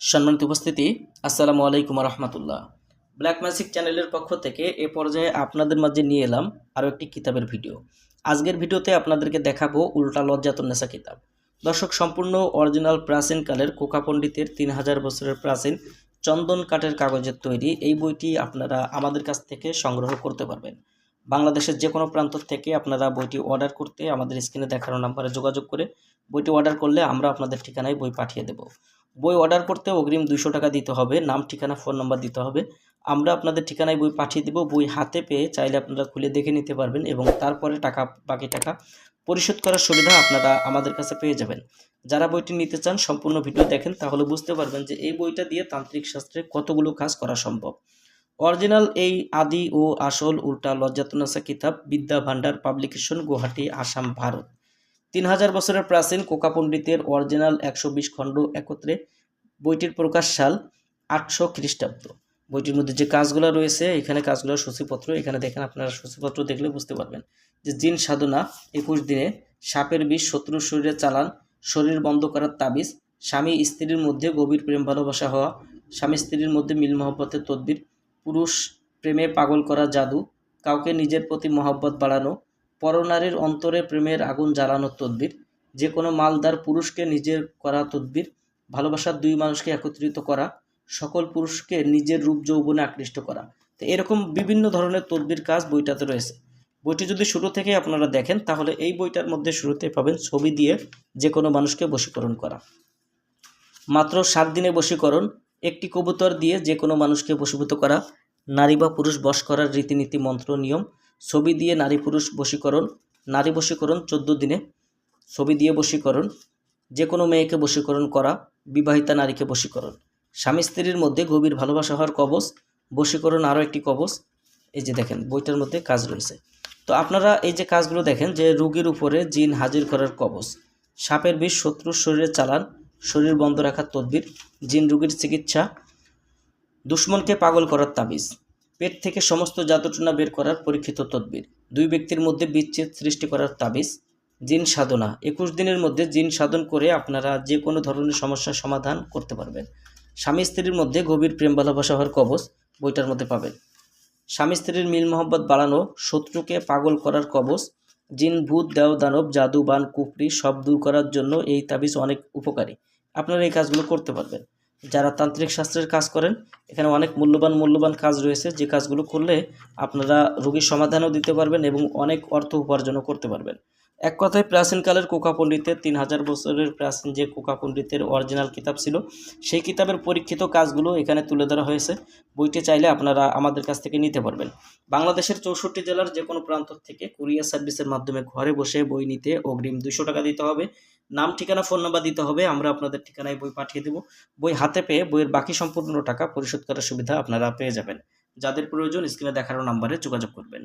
সম্মানিত উপস্থিতি, আসসালামু আলাইকুম রহমতুল্লাহ ব্ল্যাক ম্যাজিক চ্যানেলের পক্ষ থেকে এ পর্যায়ে আপনাদের মাঝে নিয়ে এলাম আরও একটি কিতাবের ভিডিও। আজকের ভিডিওতে আপনাদেরকে দেখাবো উল্টা লজ্জাতুন্নেসা কিতাব। দর্শক, সম্পূর্ণ অরিজিনাল প্রাচীনকালের কোকা পণ্ডিতের তিন হাজার বছরের প্রাচীন চন্দন কাঠের কাগজের তৈরি এই বইটি আপনারা আমাদের কাছ থেকে সংগ্রহ করতে পারবেন। বাংলাদেশের যে কোনো প্রান্ত থেকে আপনারা বইটি অর্ডার করতে আমাদের স্ক্রিনে দেখানো নাম্বারে যোগাযোগ করে বইটি অর্ডার করলে আমরা আপনাদের ঠিকানায় বই পাঠিয়ে দেব। বই অর্ডার করতে অগ্রিম দুশো টাকা দিতে হবে, নাম, ঠিকানা ফোন নাম্বার দিতে হবে। আমরা আপনাদের ঠিকানায় বই পাঠিয়ে দেব, বই হাতে পেয়ে চাইলে আপনারা খুলে দেখে নিতে পারবেন এবং তারপরে টাকা, বাকি টাকা পরিশোধ করার সুবিধা আপনারা আমাদের কাছে পেয়ে যাবেন। যারা বইটি নিতে চান, সম্পূর্ণ ভিডিও দেখেন, তাহলে বুঝতে পারবেন যে এই বইটা দিয়ে তান্ত্রিক শাস্ত্রে কতগুলো কাজ করা সম্ভব। অরিজিনাল এই আদি ও আসল উল্টা লজ্জাতনাসা কিতাব, বিদ্যা ভান্ডার পাবলিকেশন, গুয়াহাটি, আসাম, ভারত। তিন হাজার বছরের প্রাচীন কোকা পণ্ডিতের অরিজিনাল একশো বিশ খণ্ড একত্রে বইটির প্রকাশ সাল আটশো খ্রিস্টাব্দ। বইটির মধ্যে যে কাজগুলো রয়েছে, এখানে কাজগুলোর সূচিপত্র, এখানে দেখেন আপনারা সূচিপত্র দেখলে বুঝতে পারবেন যে জিন সাধনা একুশ দিনে সাপের বিষ শত্রুর শরীরে চালান, শরীর বন্ধ করার তাবিজ, স্বামী স্ত্রীর মধ্যে গভীর প্রেম ভালোবাসা হওয়া, স্বামী স্ত্রীর মধ্যে মিল মহব্বতের তদ্বির, পুরুষ প্রেমে পাগল করা জাদু, কাউকে নিজের প্রতি মহব্বত বাড়ানো পরনারীর অন্তরে প্রেমের আগুন জ্বালানোর তদ্বির যে কোনো মালদার পুরুষকে নিজের করা তদ্বির, ভালোবাসার দুই মানুষকে একত্রিত করা, সকল পুরুষকে নিজের রূপ যৌবনে আকৃষ্ট করা। তো এরকম বিভিন্ন ধরনের তদ্বির কাজ বইটাতে রয়েছে। বইটি যদি শুরু থেকে আপনারা দেখেন, তাহলে এই বইটার মধ্যে শুরুতে পাবেন ছবি দিয়ে যে কোনো মানুষকে বশীকরণ করা। মাত্র সাত দিনে বশীকরণ, একটি কবুতর দিয়ে যে কোনো মানুষকে বশীভূত করা, নারী বা পুরুষ বশ করার রীতিনীতি, মন্ত্র, নিয়ম ছবি দিয়ে নারী পুরুষ বশীকরণ, নারী বশীকরণ চোদ্দ দিনে। ছবি দিয়ে বশীকরণ, যে কোনো মেয়েকে বশীকরণ করা, বিবাহিতা নারীকে বশীকরণ। স্বামী স্ত্রীর মধ্যে গভীর ভালোবাসা হওয়ার কবচ, বশীকরণ আরও একটি কবচ। এই যে দেখেন, বইটার মধ্যে কাজ রয়েছে। তো আপনারা এই যে কাজগুলো দেখেন যে রুগীর উপরে জিন হাজির করার কবচ। সাপের বিষ শত্রুর শরীরে চালান, শরীর বন্ধ রাখার তদবির, জিন রুগীর চিকিৎসা, দুশ্মনকে পাগল করার তাবিজ। পেট থেকে সমস্ত জাদুটনা বের করার পরীক্ষিত তদবির। দুই ব্যক্তির মধ্যে বিচ্ছেদ সৃষ্টি করার তাবিজ, জিন সাধনা। একুশ দিনের মধ্যে জিন সাধন করে আপনারা যে কোনো ধরনের সমস্যার সমাধান করতে পারবেন। স্বামী স্ত্রীর মধ্যে গভীর প্রেম ভালোবাসা হওয়ার কবচ বইটার মধ্যে পাবেন। স্বামী স্ত্রীর মিল মোহব্বত বাড়ানো, শত্রুকে পাগল করার কবচ, জিন ভূত, দেও দানব, জাদু, বান, কুফরি সব দূর করার জন্য এই তাবিজ অনেক উপকারী। আপনারা এই কাজগুলো করতে পারবেন। যারা তান্ত্রিক শাস্ত্রের কাজ করেন, এখানে অনেক মূল্যবান মূল্যবান কাজ রয়েছে। যে কাজগুলো করলে আপনারা রোগীর সমাধানও দিতে পারবেন এবং অনেক অর্থ উপার্জনও করতে পারবেন। এক কথায় প্রাচীনকালের কোকা পণ্ডিতের তিন হাজার বছরের প্রাচীন যে কোকা পণ্ডিতের অরিজিনাল কিতাব ছিল, সেই কিতাবের পরীক্ষিত কাজগুলো এখানে তুলে ধরা হয়েছে। বইটি চাইলে আপনারা আমাদের কাছ থেকে নিতে পারবেন। বাংলাদেশের চৌষট্টি জেলার যে কোনো প্রান্ত থেকে কুরিয়ার সার্ভিসের মাধ্যমে ঘরে বসে বই নিতে অগ্রিম দুশো টাকা দিতে হবে। নাম, ঠিকানা, ফোন নাম্বার দিতে হবে। আমরা আপনাদের ঠিকানায় বই পাঠিয়ে দেব। বই হাতে পেয়ে বইয়ের বাকি সম্পূর্ণ টাকা পরিশোধ করার সুবিধা আপনারা পেয়ে যাবেন। যাদের প্রয়োজন স্ক্রিনে দেখানো নাম্বারে যোগাযোগ করবেন।